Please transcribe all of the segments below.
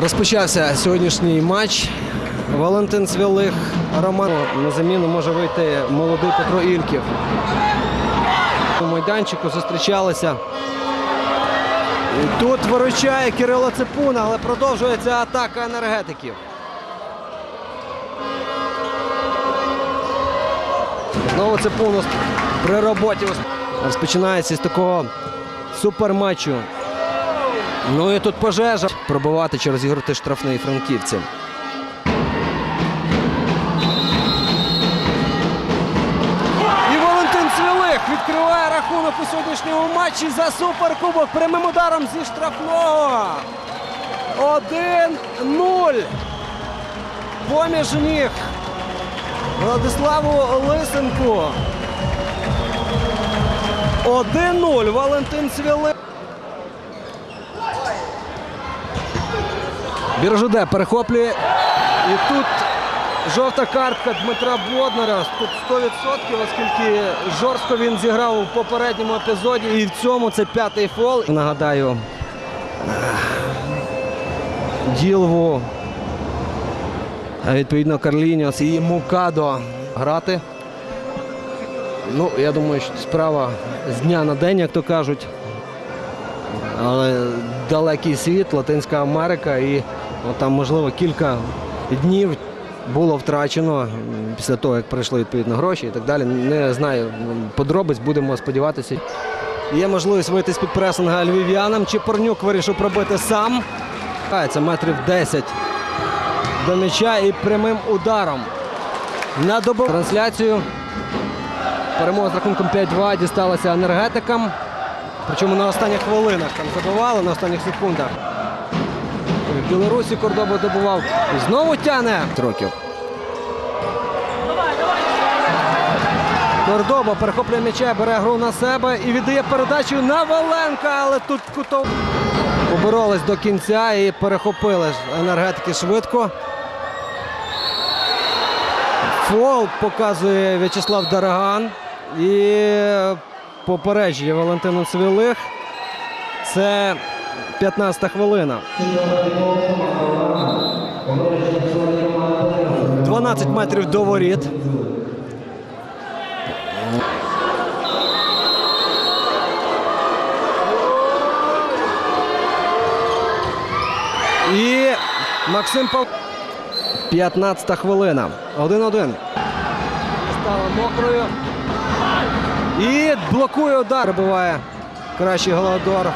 Розпочався сьогоднішній матч. Валентин Свялих Роман. На заміну може вийти молодий Петро Ільків. У майданчику зустрічалися. Тут виручає Кирило Ципуна, але продовжується атака енергетиків. Знову Ципунус при роботі розпочинається з такого суперматчу. Ну і тут пожежа. Пробивати чи розіграти штрафний франківців. І Валентин Цвілих відкриває рахунок у сьогоднішньому матчі за суперкубок прямим ударом зі штрафного. 1-0. Поміж ніг. Владиславу Лисенку. 1-0. Валентин Цвілих. Біржуде перехоплює. І тут жовта картка Дмитра Боднара. Тут 100%, оскільки жорстко він зіграв у попередньому епізоді. І в цьому це п'ятий фол. Нагадаю, Ділву, відповідно Карлініос і Мукадо грати. Ну, я думаю, що справа з дня на день, як то кажуть. Але далекий світ, Латинська Америка, і там, можливо, кілька днів було втрачено після того, як прийшли відповідно гроші і так далі. Не знаю подробиць, будемо сподіватися. Є можливість вийти з-під пресинга львів'янам. Чепорнюк вирішив пробити сам. Це метрів 10 до м'яча і прямим ударом. На добу трансляцію. Перемога з рахунком 5-2 дісталася енергетикам. Причому на останніх хвилинах там забивали, на останніх секундах. Білорусі Кордоба добував. І знову тяне років. Кордоба перехоплює м'яча, бере гру на себе і віддає передачу на Валенка, але тут кутов. Поборолись до кінця і перехопили енергетики швидко. Фол показує В'ячеслав Дараган. І попередження Валентину Цвілих. Це 15-та хвилина. 12 метрів до воріт. І Максим Пав... 15 хвилина. 1-1. Стала мокрою. І блокує удар. Буває кращий голодор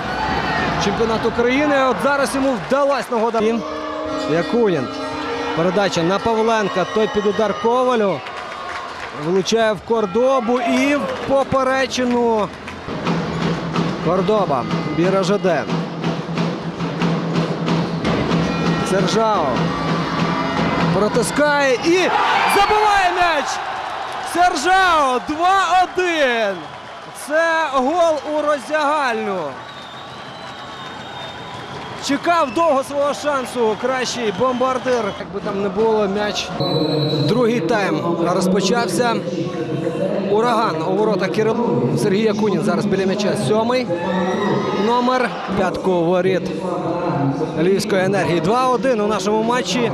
чемпіонат України. От зараз йому вдалась нагода. Якунін. Передача на Павленка. Той під удар Ковалю. Влучає в Кордобу і в поперечину. Кордоба. Біра ЖД. Сержао. Протискає і забиває м'яч. Сержао 2-1. Це гол у роздягальню. Чекав довго свого шансу кращий бомбардир. Як би там не було, м'яч. Другий тайм розпочався. Ураган у ворота Кирил. Сергій Якунін зараз біля м'яча. Сьомий номер. П'ятку воріт Львівської енергії. 2-1 у нашому матчі.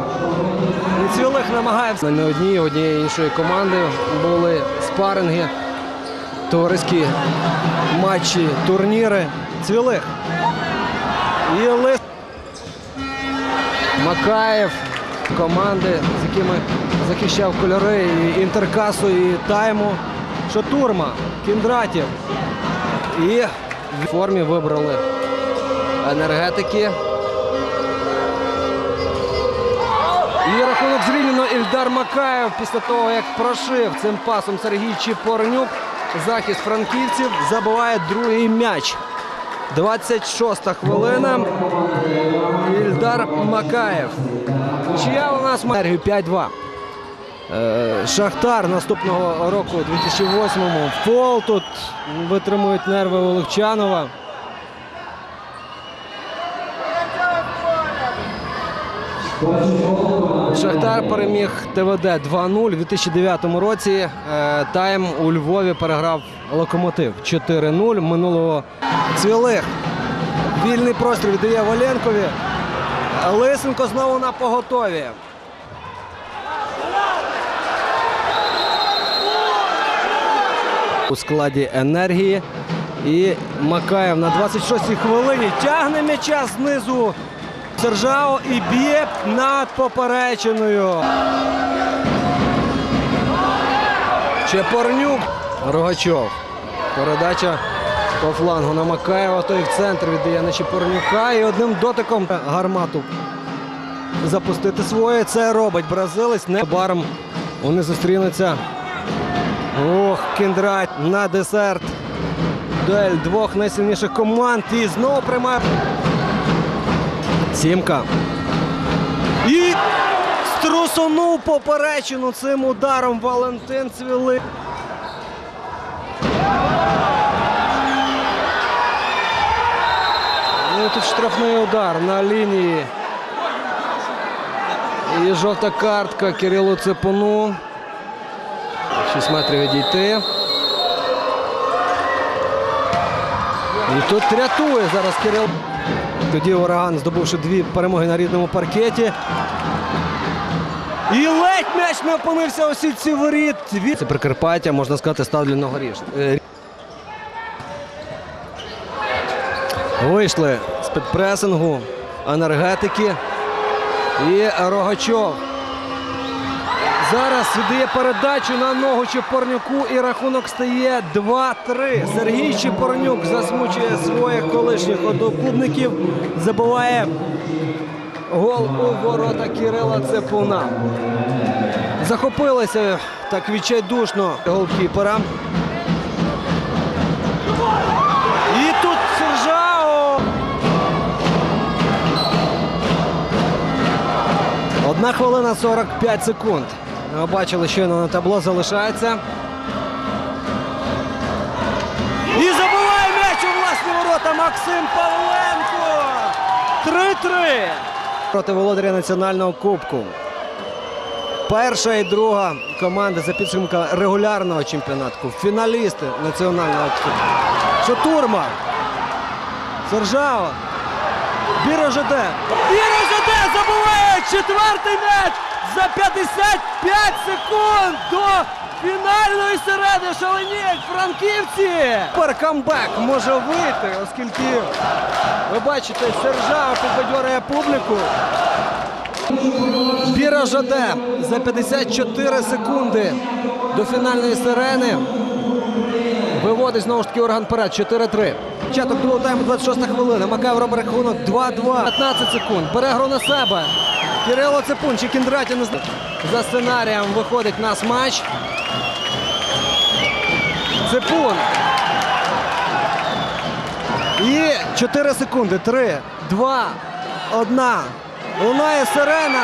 І Цвілих намагається. Не одній, однієї іншої команди були спаринги, товариські матчі, турніри. Цвілих. І лист. Макаєв, команди, з якими захищав кольори і інтеркасу, і тайму. Шатурма, Кіндратів. І в формі вибрали енергетики. І рахунок зрівняно Ільдар Макаєв після того, як прошив цим пасом Сергій Чіпорнюк. Захист франківців забиває другий м'яч. 26-та хвилина. Ільдар Макаєв. Чия у нас енергію 5-2. Е, Шахтар наступного року, 2008-му. Фол тут витримують нерви Олегчанова. Шахтар переміг ТВД 2-0 у 2009 році. Е, Тайм у Львові переграв Локомотив 4-0 минулого цвілих. Вільний простір віддає Валенкові. Лисенко знову на поготові. У складі енергії. І Макаєв на 26-й хвилині тягне м'яча знизу. Сержао і б'є над поперечиною. Чепорнюк. Рогачов. Передача по флангу на Макаєва. Той в центр віддає на Чепорнюка. І одним дотиком гармату запустити своє. Це робить бразилець. Небаром вони зустрінуться. Ох, Кіндрат на десерт. Дуель двох найсильніших команд. І знову приймає. Сімка. І струсонув поперечину цим ударом Валентин Цвіли. Ну, тут штрафний удар на лінії. І жовта картка Кирилу Цепуну. 6 метрів відійти. І тут рятує зараз Кирил. Тоді Ураган, здобувши дві перемоги на рідному паркеті. І ледь м'яч не опинився у сітці воріт. Це Прикарпаття, можна сказати, став для нього ріж. Е, Вийшли з підпресингу енергетики і Рогачов. Зараз віддає передачу на ногу Чепорнюку і рахунок стає 2-3. Сергій Чепорнюк засмучує своїх колишніх одноклубників. Забиває гол у ворота Кирила Цепуна. Захопилися так відчайдушно голкіпера. І тут Сержао. Одна хвилина 45 секунд. Бачили, щойно на табло залишається. І забиває м'яч у власні ворота Максим Павленко. 3-3. Проти володаря національного кубку. Перша і друга команди за підсумками регулярного чемпіонату. Фіналісти національного кубку. Шатурма. Сержао. Біро ЖД. Біро ЖД забуває четвертий м'яч за 55 секунд до фінальної середи шаленіють франківці. Тепер камбек може вийти, оскільки ви бачите, Сержао підбадьорює публіку. Біра ЖД за 54 секунди до фінальної сирени. Виводить знову ж таки орган вперед. 4-3. Початок другого тайму, 26 хвилина. Макаєв робить рахунок 2-2. 15 секунд. Бере гру на себе. Кирило Цепун чи Кіндраті не За сценарієм виходить в нас матч. Цепун. І 4 секунди. 3, 2, 1. Лунає сирена.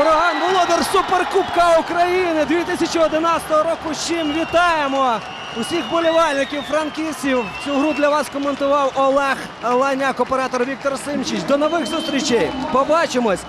Ураган володар Суперкубка України 2011 року. З чим вітаємо усіх болівальників франківців. Цю гру для вас коментував Олег Ланяк, оператор Віктор Симчич. До нових зустрічей. Побачимось.